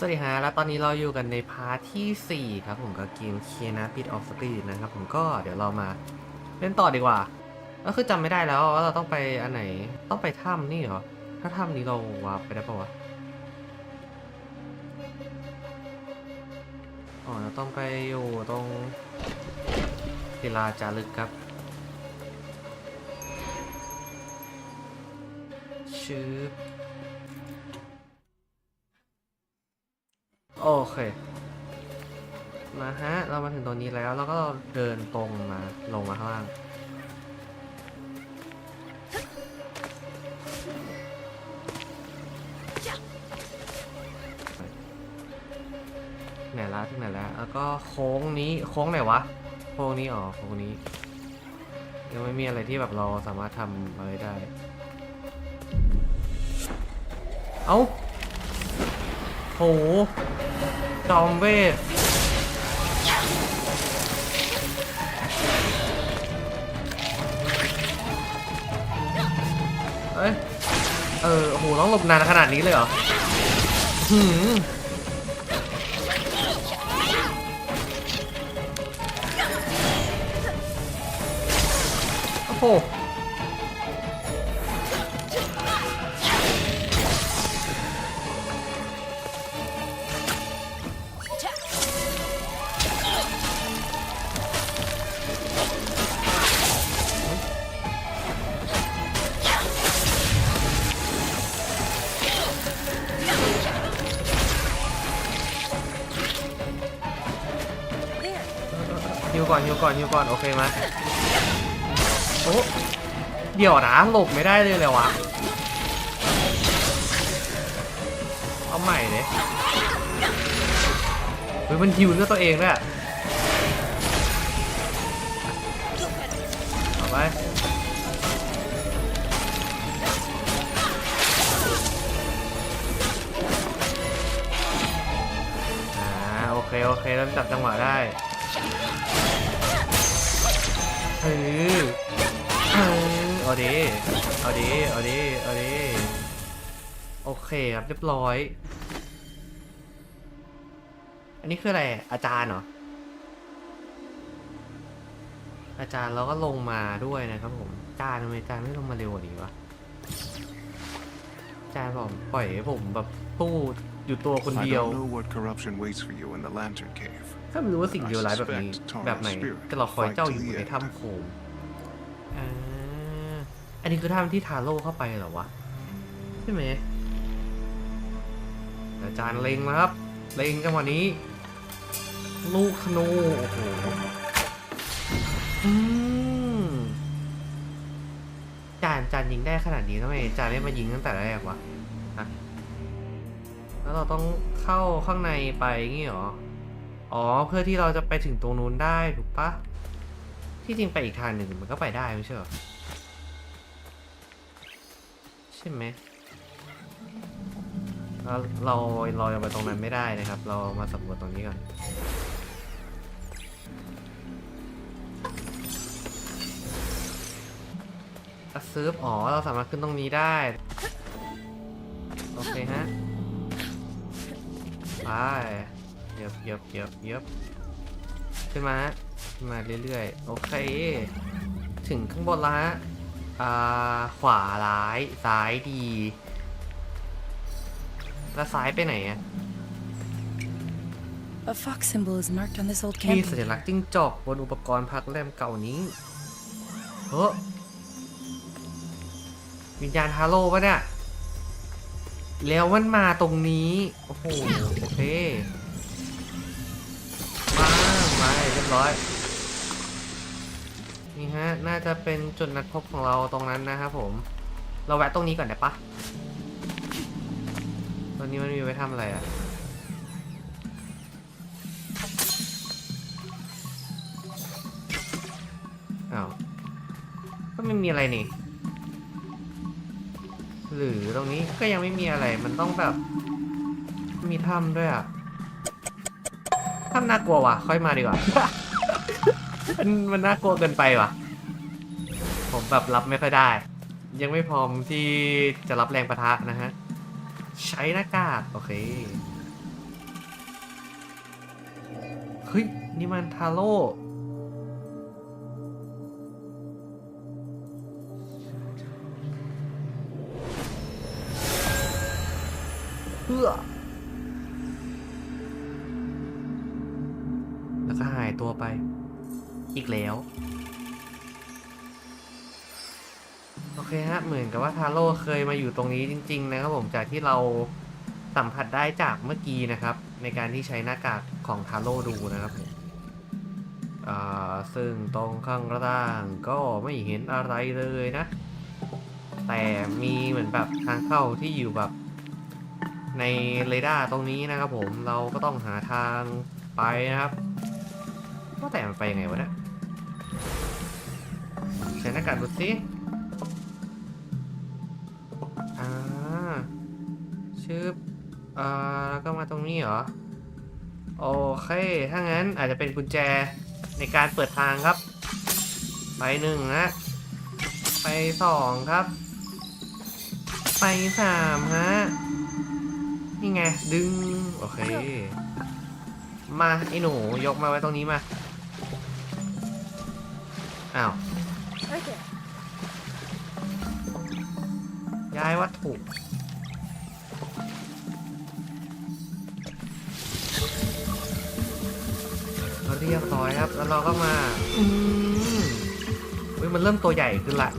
สวัสดีฮะแล้วตอนนี้เราอยู่กันในพาร์ทที่ 4 ครับผมกับเกมเคียนาปิดออฟสปีดนะครับผมก็เดี๋ยวเรามาเล่นต่อดีกว่า ก็คือจำไม่ได้แล้วว่าเราต้องไปอันไหนต้องไปถ้ำนี่เหรอ ถ้าถ้ำนี้เราวาร์ปไปได้ปะวะ อ๋อเราต้องไปอยู่ตรงศิลาจารึกครับชืบ โอเคมาฮะ เรามาถึงตรงนี้แล้วแล้วก็เดินตรงมาลงมาข้างล่าง ไหนละที่ไหนและแล้วก็โค้งนี้โค้งไหนวะ โค้งนี้อ๋อโค้งนี้ ยังไม่มีอะไรที่แบบเราสามารถทำอะไรได้ เอ้า โหจอมเวทเอ้ย เออโอ้โหต้องหลบนานขนาดนี้เลยเหรอ หืมโอ้โห ฮิวก่อนฮิวก่อนฮิวก่อนโอเคมาโอ้เดี๋ยวนะหลบไม่ได้เลยเลยวะเอาใหม่เลยเฮ้ยมันฮิวเลือดตัวเองด้วยอะเอาไปอ่าโอเค โอเค เริ่มจับจังหวะได้ อเออเอาดีเอาดีเอาดีเอาดีโอเคครับเรียบร้อย อันนี้คืออะไร อาจารย์เหรอ อาจารย์เราก็ลงมาด้วยนะครับผม อาจารย์ทำไมอาจารย์ไม่ลงมาเร็วกว่านี้วะ อาจารย์บอกปล่อยให้ผมแบบตู้อยู่ตัวคน I เดียว don't know what corruption waits for you in the Lantern Cave. ถ้าไม่รู้ว่าสิ่งเดียวร้ายแบบนี้แบบไหนจะรอคอยเจ้าอยู่ในถ้ำโขงอ่าอันนี้คือถ้ำที่ทาโร่เข้าไปเหรอวะ ใช่ไหมอาจารย์เล็งนะครับ เล็งจังหวะนี้ ลูกธนูโอ้โหอืมจานจานยิงได้ขนาดนี้ทำไมจานไม่มายิงตั้งแต่แรกวะฮะแล้วเราต้องเข้าข้างในไปงี้เหรอ อ๋อ เพื่อที่เราจะไปถึงตรงนู้นได้ถูกปะที่จริงไปอีกทางหนึ่งมันก็ไปได้ไม่ใช่หรอ ใช่ไหมแล้วเราเรายังไปตรงนั้นไม่ได้นะครับ เรามาสำรวจตรงนี้ก่อนอัซืบอ๋อ เราสามารถขึ้นตรงนี้ได้ โอเคฮะ ไป เย็บเย็บเย็บเย็บขึ้นมาฮะขึ้นมาเรื่อยๆ โอเค ถึงข้างบนแล้วฮะอ่า ขวาร้าย ซ้ายดี แล้วซ้ายไปไหนอะ A fox symbol is marked on this old มี camping สัญลักษณ์จิ้งจอกบนอุปกรณ์พักแรมเก่านี้ เฮ้อวิญญาณฮาโลปะเนี่ย แล้วมันมาตรงนี้ โอ้โห โอเค บร้อย นี่ฮะ น่าจะเป็นจุดนัดพบของเราตรงนั้นนะครับผม เราแวะตรงนี้ก่อนได้ปะตอนนี้มันมีไว้ทำอะไรอะอ้าวก็ไม่มีอะไรนี่ หรือตรงนี้ก็ยังไม่มีอะไร มันต้องแบบ มีถ้ำด้วยอะ ถ้ำน่ากลัวว่ะ ค่อยมาดีกว่ามันมันน่ากลัวเกินไปว่ะ ผมแบบรับไม่ค่อยได้ ยังไม่พร้อมที่จะรับแรงประทะนะฮะ ใช้หน้ากากโอเค เฮ้ย นี่มันทาโร่เพื่อ เคฮะเหมือนกับว่าทาโร่เคยมาอยู่ตรงนี้จริง ๆ นะครับผมจากที่เราสัมผัสได้จากเมื่อกี้นะครับ ในการที่ใช้หน้ากากของทาโร่ดูนะครับผมซึ่งตรงข้างล่างก็ไม่เห็นอะไรเลยนะ แต่มีเหมือนแบบทางเข้าที่อยู่แบบในเรดาร์ตรงนี้นะครับผมเราก็ต้องหาทางไปนะครับว่าแต่มันไปยังไงวะเนี่ยใช้หน้ากากดูสิ อ่าแล้วก็มาตรงนี้เหรอ โอเค ถ้างั้นอาจจะเป็นกุญแจในการเปิดทางครับ ไปหนึ่งนะ ไปสองครับ ไปสามฮะ นี่ไง ดึง โอเค มาไอ้หนูยกมาไว้ตรงนี้มา อ้าว Right there. ย้ายวัตถุ เรียบร้อยครับ แล้วเราก็มาอืมเฮ้ยมันเริ่มตัวใหญ่ขึ้นละ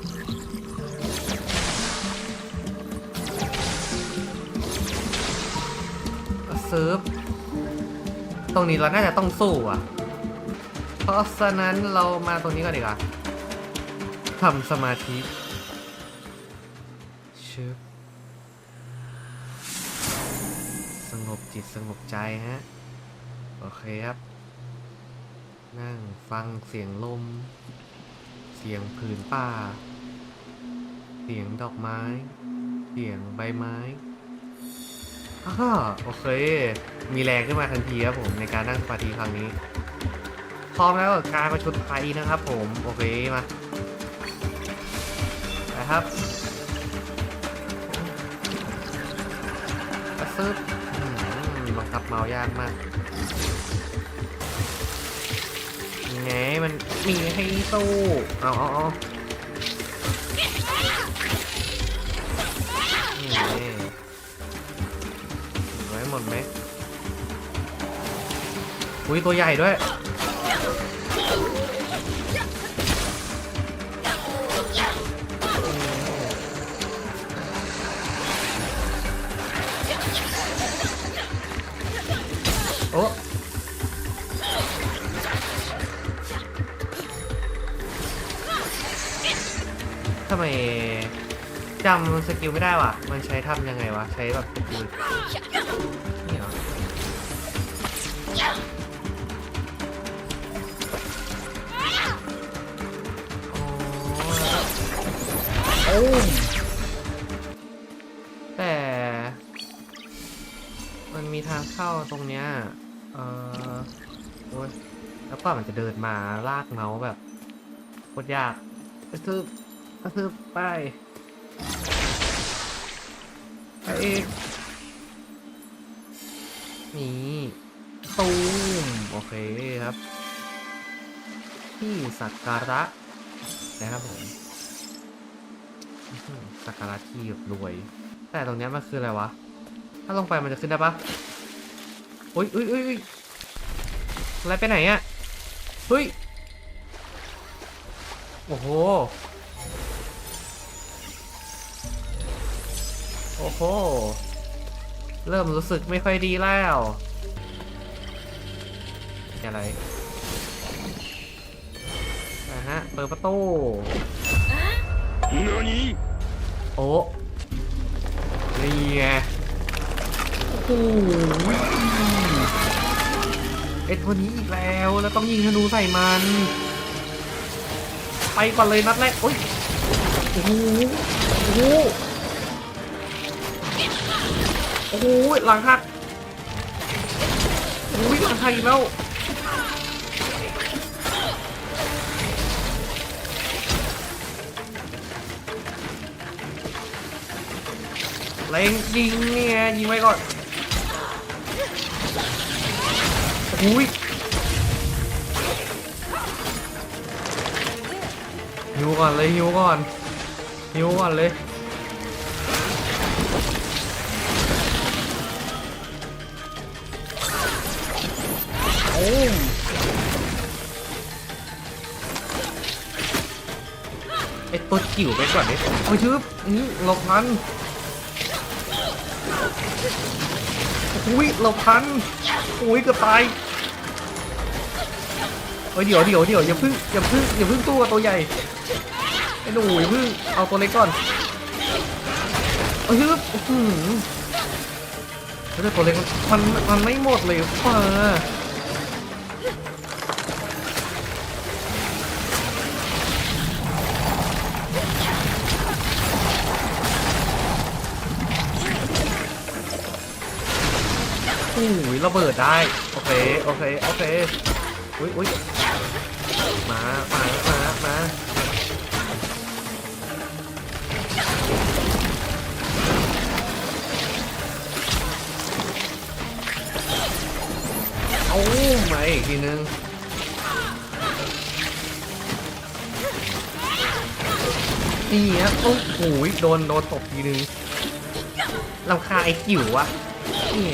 เซิร์ฟตรงนี้เราน่าจะต้องสู้อะ เพราะฉะนั้นเรามาตรงนี้ก่อนดีกว่าทำสมาธิชึบสงบจิตสงบใจฮะ โอเคครับ นั่งฟังเสียงลม เสียงผืนป่า เสียงดอกไม้ เสียงใบไม้อ้าโอเค มีแรงขึ้นมาทันทีครับผมในการนั่งสมาธิครั้งนี้ พร้อมแล้วกับการประชุมไทยนะครับผม โอเคมาไปครับกระซึบบังคับเมายากมาก ไงมันมีให้สู้ เอาเอาเอาไงเห็นไว้หมดไหมอุ้ยตัวใหญ่ด้วย ทำไมจำสกิลไม่ได้วะมันใช้ทำยังไงวะ ใช้แบบสกิลนี่เหรออ๋อแล้วก็โอ้แต่ มันมีทางเข้าตรงเนี้ย เออโอ้ยแล้วก็มันจะเดินมาลากเมาส์แบบโคตรยากกระทืบ กระทืบไปไปอีกนี่ตูมโอเคครับ ที่สักการะนะครับผมสักการะที่รวย แต่ตรงนี้มันคืออะไรวะ ถ้าลงไปมันจะขึ้นได้ปะอุ้ยอุ้ยอุ้ยอุ๊ยอะไรไปไหนอะเฮ้ย โอ้โห โอ้โห เริ่มรู้สึกไม่ค่อยดีแล้วอะไรนะฮะ เปิดประตูโอ้นี่ไงโอ้โหไอตัวนี้อีกแล้ว แล้วต้องยิงธนูใส่มัน ไปก่อนเลยนัดแรกโอ้ยโอ้โหโอ้โห โอ้โหหลังหักอ้ยหลังหักอีกแล้วเล็งยิงนี่ไงยิงไว้ก่อนอุ้ยหิวก่อนเลยหิวก่อนหิวก่อนเลย ขิวไปก่อนดิโอ้ยชืบนี่หลบพันอุ้ยหลบพันอุ้ยเกือบตายเฮ้ยเดี๋ยวเดี๋ยวเดี๋ยวอย่าพึ่งอย่าพึ่งอย่าพึ่งตู้กับตัวใหญ่ไอ้หนูอย่าพึ่งเอาตัวเล็กก่อนเอ้ยชืบอื้อหือเฮ้ยแต่ตัวเล็กมันมันไม่หมดเลยฟ้า อ้ยระเบิดได้ โอเค โอเค โอเค อุ้ยอุ้ยมา มา มา มาเอามาอีกทีนึงนี่ฮะโอ้โหโดน โดนตบทีนึงลำคาไอ้จิ๋ววะนี่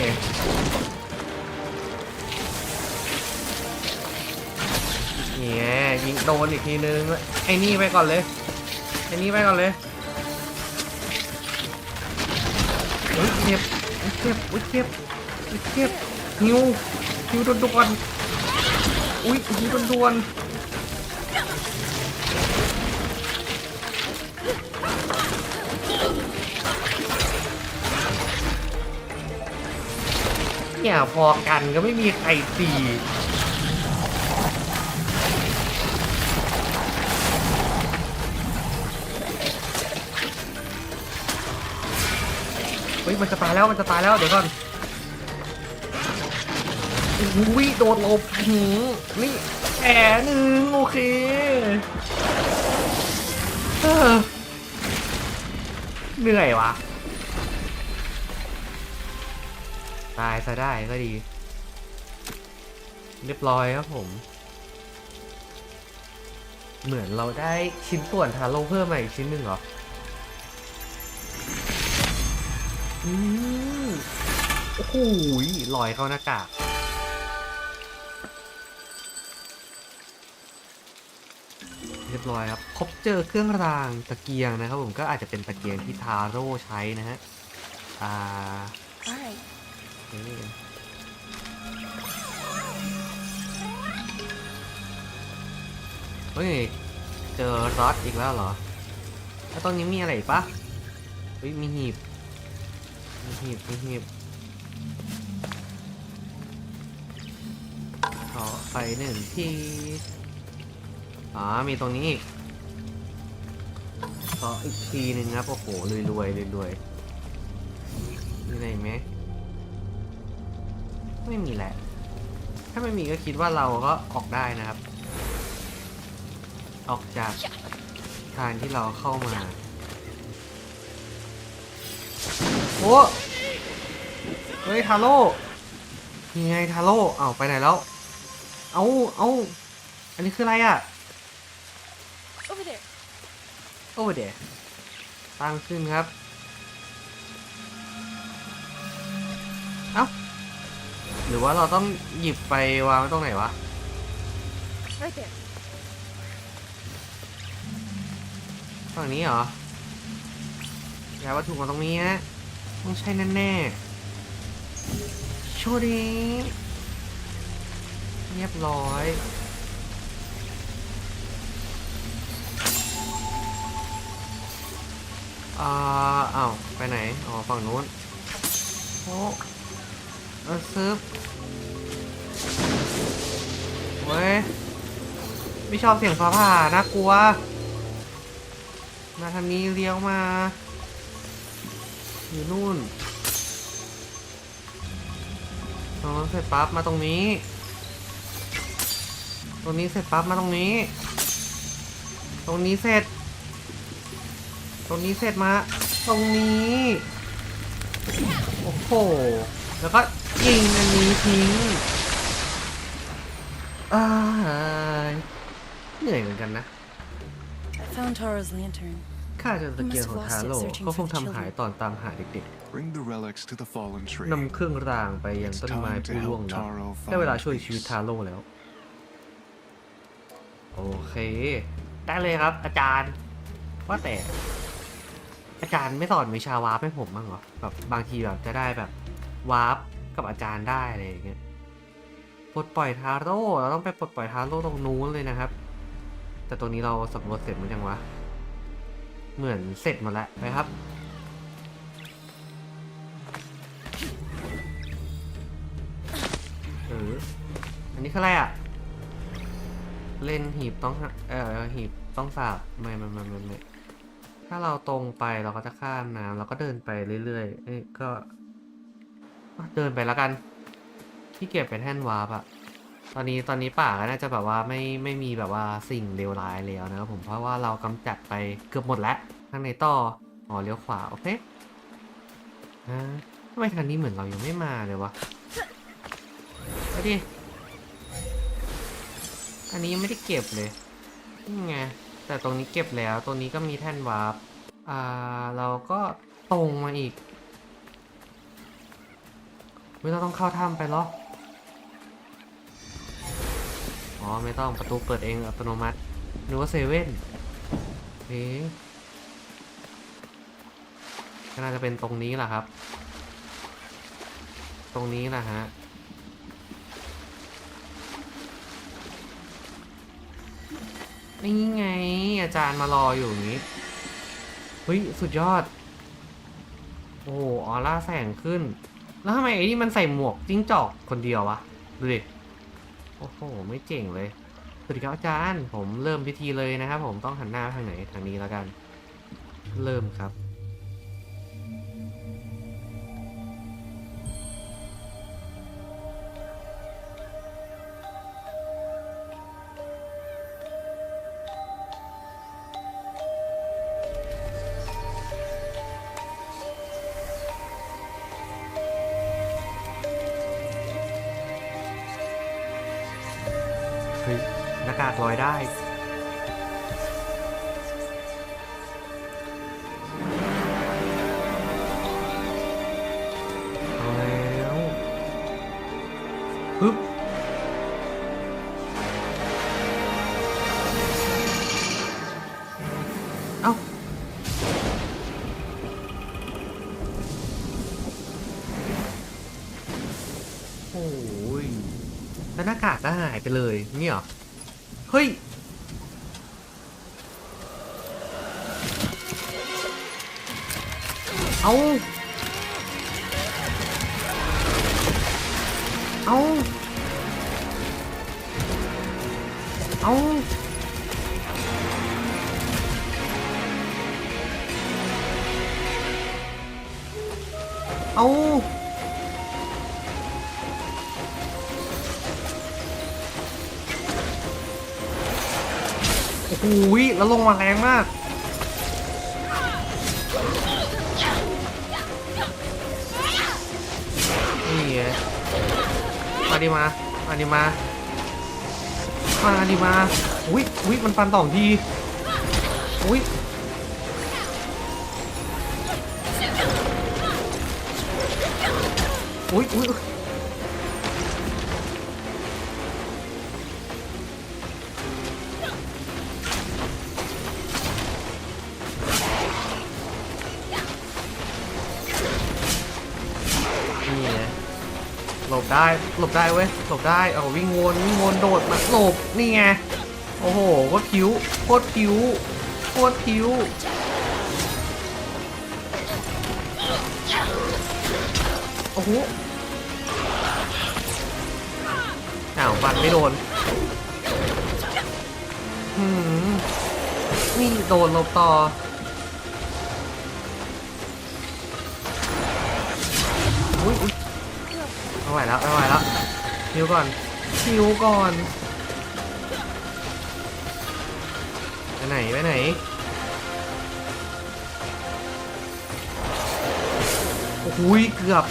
ยิงโดนอีกทีนึง ไอ้นี่ไปก่อนเลย ไอ้นี่ไปก่อนเลยอุ้ยเจ็บอุ้ยเจ็บอุ้ยเจ็บอุ้ยเจ็บหิวหิวโดนดวนอุ้ยหิวโดนดวนเนี่ยพอกันก็ไม่มีใครตี ยมันจะตายแล้วมันจะตายแล้วเดี๋ยวก่อนอุ้ยโดดลบหืมนี่แผลหนึ่งโอเคเออเหนื่อยวะตายซะได้ก็ดี เรียบร้อยครับผม เหมือนเราได้ชิ้นส่วนทาโร่เพิ่มมาอีกชิ้นหนึ่งเหรอ อืมโอ้โหลอยเข้าหน้ากากเรียบร้อยครับพบเจอเครื่องรางตะเกียงนะครับผมก็อาจจะเป็นตะเกียงที่ทาโร่ใช้นะฮะอ่า All right. โอเคเฮ้ย เจอรอดอีกแล้วเหรอ แล้วตรงนี้มีอะไรอีกปะเฮ้ย มีหีบมี หีบหีบขอไปหนึ่งทีอ๋อมีตรงนี้อีกขออีกทีหนึ่งครับโอ้โหรวยรวยรวยรวยมีอะไรไหมไม่มีแหละ ถ้าไม่มีก็คิดว่าเราก็ออกได้นะครับ ออกจากทางที่เราเข้ามา โอ้เฮ้ยทาโร่ยังไงทาโร่เอาไปไหนแล้ว เอาเอาอันนี้คืออะไรอะ Over there. โอ้เดี๋ยวตั้งขึ้นครับ เอ้า หรือว่าเราต้องหยิบไปวางไว้ตรงไหนวะ Right there. ฝั่งนี้เหรอย้ายวัตถุมาตรงนี้ฮะ ต้องใช่แน่ๆโชว์ดีเรียบร้อย อ่าอ้าว ไปไหน อ๋อ ฝั่งนู้น โอ้เออซึบเว้ย ไม่ชอบเสียงฟ้าผ่าน่ากลัว มาทางนี้เลี้ยวมา อยู่นู่นตรงนั้นเสร็จปั๊บมาตรงนี้ ตรงนี้เสร็จปั๊บมาตรงนี้ ตรงนี้เสร็จ ตรงนี้เสร็จมา ตรงนี้ โอ้โห แล้วก็ยิงอันนี้ทิ้งอ่าเหนื่อยเหมือนกันนะ Found Taro's lantern. ข้าเจอตะเกียงของทาโร่เขาคงทำหายตอนตามหาเด็ก Bring the relics to the fallen tree. ๆนำเครื่องรางไปยังต้นไม้ผู้ล่วงลับได้เวลาช่วยชีวิตทาโร่แล้ว โอเค ได้เลยครับ อาจารย์ ว่าแต่ อาจารย์ไม่สอนวิชาวาร์ปให้ผมบ้างเหรอแบบบางทีแบบจะได้แบบวาร์ปกับอาจารย์ได้อะไรอย่างเงี้ยปลดปล่อยทาโร่เราต้องไปปลดปล่อยทาโร่ตรงนู้นเลยนะครับ แต่ตรงนี้เราสำรวจเสร็จมั้ยยังวะ เหมือนเสร็จหมดแล้วไปครับ เออ อันนี้คืออะไรอะ เล่นหีบต้อง เอ่อ หีบต้องสาบไม่ไม่ไม่ไม่ไม่ถ้าเราตรงไปเราก็จะข้ามน้ำเราก็เดินไปเรื่อยๆเอ้ยก็ เดินไปแล้วกัน ที่เก็บเป็นแท่นวาร์ปอะ ตอนนี้ตอนนี้ป่าก็น่าจะแบบว่าไม่ไม่มีแบบว่าสิ่งเลวร้ายแล้วนะครับผมเพราะว่าเรากำจัดไปเกือบหมดแล้วข้างในต่ออ๋อเลี้ยวขวาโอเคอ่าทำไมทางนี้เหมือนเรายังไม่มาเลยวะไปดิอันนี้ยังไม่ได้เก็บเลยนี่ไงแต่ตรงนี้เก็บแล้วตรงนี้ก็มีแท่นวาร์ปอ่าเราก็ตรงมาอีกเฮ้ยเราต้องเข้าถ้ำไปหรอ อ๋อไม่ต้องประตูเปิดเองอัตโนมัตินึกว่าเซเว่นเอ๊ะก็น่าจะเป็นตรงนี้แหละครับ ตรงนี้แหละฮะนี่ไง อาจารย์มารออยู่นี้เฮ้ย สุดยอด โอ้ออร่าแสงขึ้น แล้วทำไมไอ้นี่มันใส่หมวกจิ้งจอกคนเดียววะ ดูดิ โอ้โห ไม่เจ๋งเลยสวัสดีครับอาจารย์ ผมเริ่มพิธีเลยนะครับผมต้องหันหน้าไปทางไหนทางนี้แล้วกัน เริ่มครับ แล้วหน้ากากก็หายไปเลยเนี่ยเหรอ เฮ้ย เอา เอา เอาเอา อ้โหแล้วลงมาแรงมาก นี่ไงมาดิมามาดิมา มาดิมา อุ้ยอุ้ยมันฟันต่องที อุ้ยอุ้ยอุ้ย ลบได้หลบได้เว้ยหลบได้เอาวิ่งวนวิ่งวนโดดมาหลบนี่ไงโอ้โหโคตรผิวโคตรผิวโคตรผิวโอ้โหอ้าวฟันไม่โดนหืมนี่โดนหลบต่ออุ้ย ไหวแล้วไม่ไหวแล้วฮิวก่อนฮิวก่อนไปไหนไปไหนโอ้ยเกือบ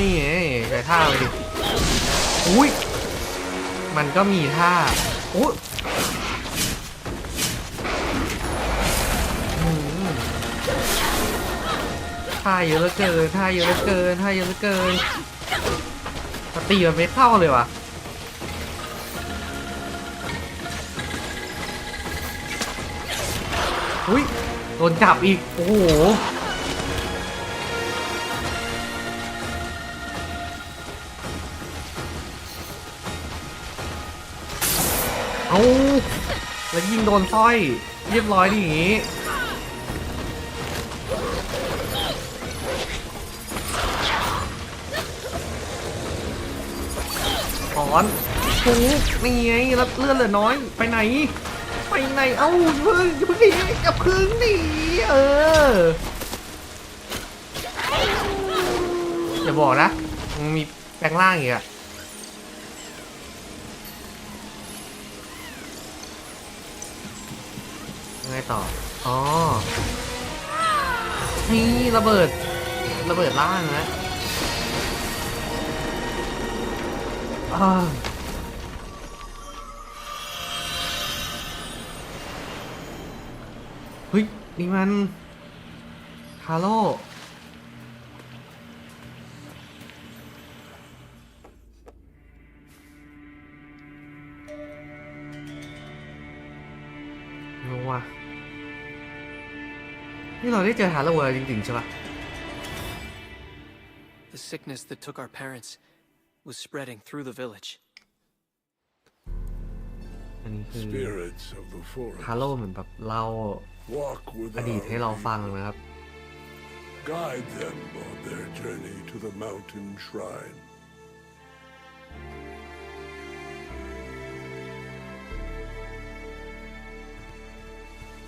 นี่ไง หืมไปดิอุ้ยมันก็มีท่าอุ้ยท่าเยอะเหลือเกินท่าเยอะเหลือเกินท่าเยอะเหลือเกินสตีมันไม่เข้าเลยว่ะอุ้ยโดนจับอีก โอ้โห โดนสร้อย เรียบร้อยดิอย่างงี้ถอนฟูนี่ไงแล้วเลือดเหลือน้อย ไปไหน ไปไหน เอ้าเพึ่งอย่าเพึ่งหนีอย่าเพึ่งหนีเออ อย่าบอกนะ มีแปลงร่างอีกอะ ต่อ อ๋อ นี่ระเบิด ระเบิดล่างนะอ่าเฮ้ย นี่มันฮาโล นี่เราได้เจอฮาโลเวิร์จริงๆใช่ปะ The sickness that took our parents was spreading through the village. อันนี้คือ Spirits of the ฮา forest โลเหมือนแบบเล่า walk with อดีตให้เราฟังนะครับ Guide them on their journey to the mountain shrine.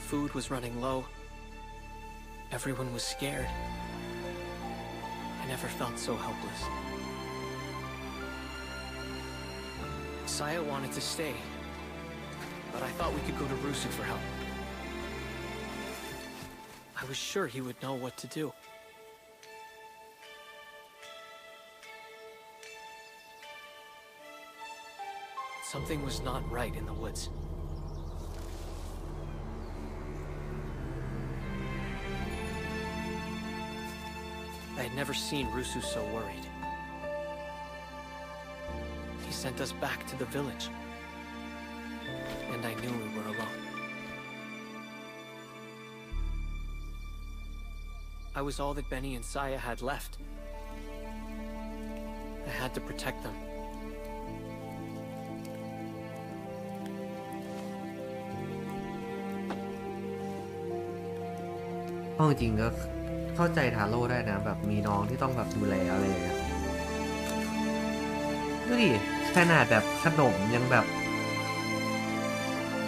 Food was running low. Everyone was scared. I never felt so helpless. Saya wanted to stay, but I thought we could go to Rusu for help. I was sure he would know what to do. Something was not right in the woods. I had never seen Rusu so worried. He sent us back to the village. And I knew we were alone. I was all that Benny and Saya had left. I had to protect them. Oh, Dingok. เข้าใจทาโร่ได้นะ แบบมีน้องที่ต้องแบบดูแลอะไรอย่างเงี้ยดูดิขนาดแบบขนมยังแบบ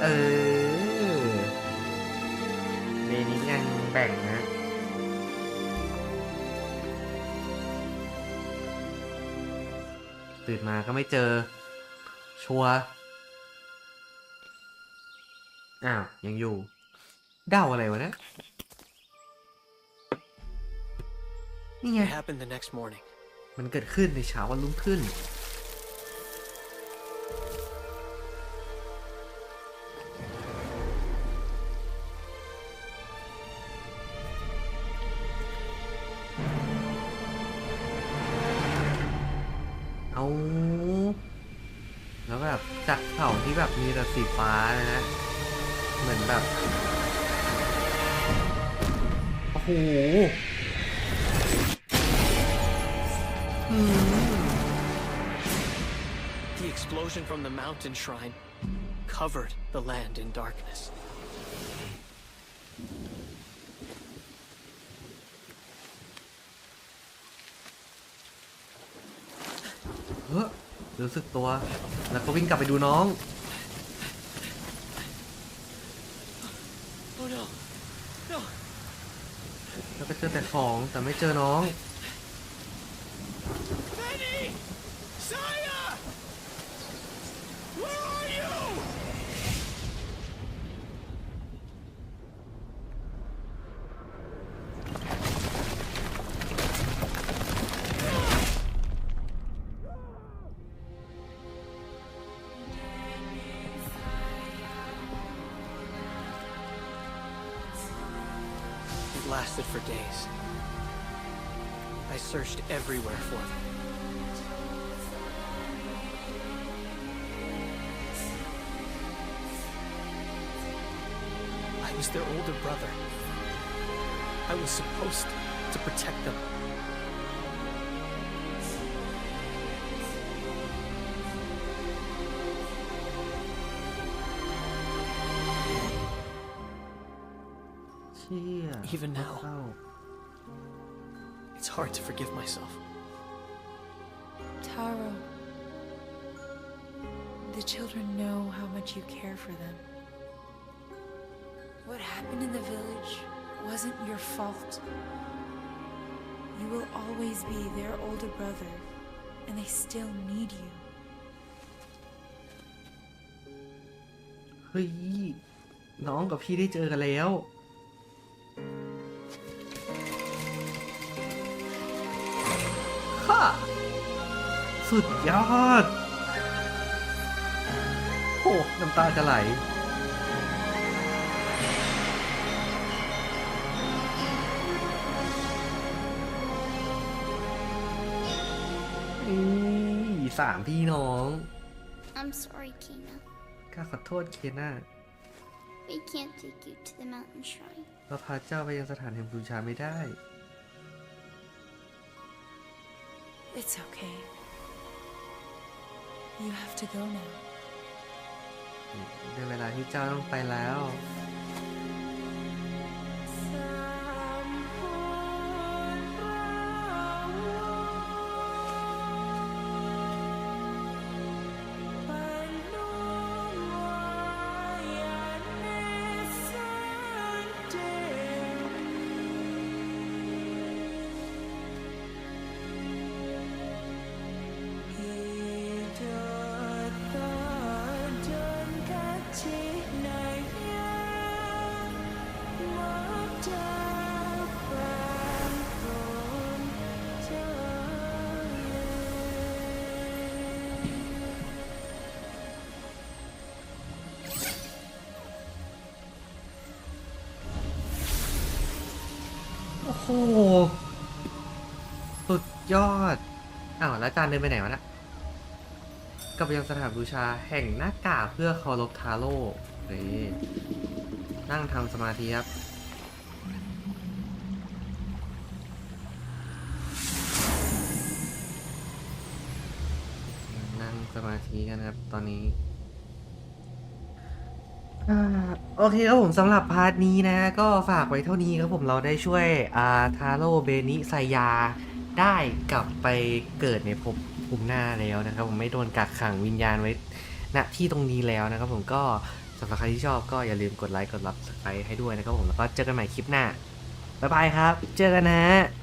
เออเมนี้ยังแบ่งนะตื่นมาก็ไม่เจอ ชัวอ้าว ยังอยู่ เดาอะไรวะเนะ นี่ไง It happened the next morning. มันเกิดขึ้นในเช้าวันรุ่งขึ้น เอา แล้วแบบจากเขาที่แบบมีแต่สีฟ้านะฮะเหมือนแบบ โอ้โห The explosion from the mountain shrine covered the land in darkness. เฮ้อรู้สึกตัว แล้วก็วิ่งกลับไปดูน้อง Oh no! No! แล้วก็เจอแต่ของแต่ไม่เจอน้อง lasted for days. I searched everywhere for them. I was their older brother. I was supposed to protect them. Even now, เศร้า It's hard to forgive myself. Taro. The children know how much you care for them. What happened in the village wasn't your fault. You will always be their older brother, and they still need you. เฮ้ย น้องกับพี่ได้เจอกันแล้ว สุดยอด โอ้น้ำตาจะไหล นี่สามพี่น้อง I'm sorry, Kina. ข้าขอโทษเคนน่า We can't take you to the mountain shrine. เราพาเจ้าไปยังสถานแห่งบูชาไม่ได้ It's okay. You have to go now. ในเวลาที่เจ้าต้องไปแล้ว โห สุดยอด อ้าวแล้วอาจารย์เดินไปไหนวะนะกลับไปยังสถานบูชาแห่งหน้ากากเพื่อเคารพทาโร่เฮ้ยนั่งทำสมาธิครับ นั่งสมาธิกันครับตอนนี้ อ่าโอเคครับผมสำหรับพาร์ทนี้นะ ก็ฝากไว้เท่านี้ครับผมเราได้ช่วยอาทาโร่เบนิไซยา ได้กลับไปเกิดในภพภูมิหน้าแล้วนะครับผมไม่โดนกักขังวิญญาณไว้ณที่ตรงนี้แล้วนะครับผมก็สำหรับใครที่ชอบก็อย่าลืมกดไลค์กดรับสไครต์ให้ด้วยนะครับผมแล้วก็เจอกันใหม่คลิปหน้าบ๊ายบายครับ เจอกันนะ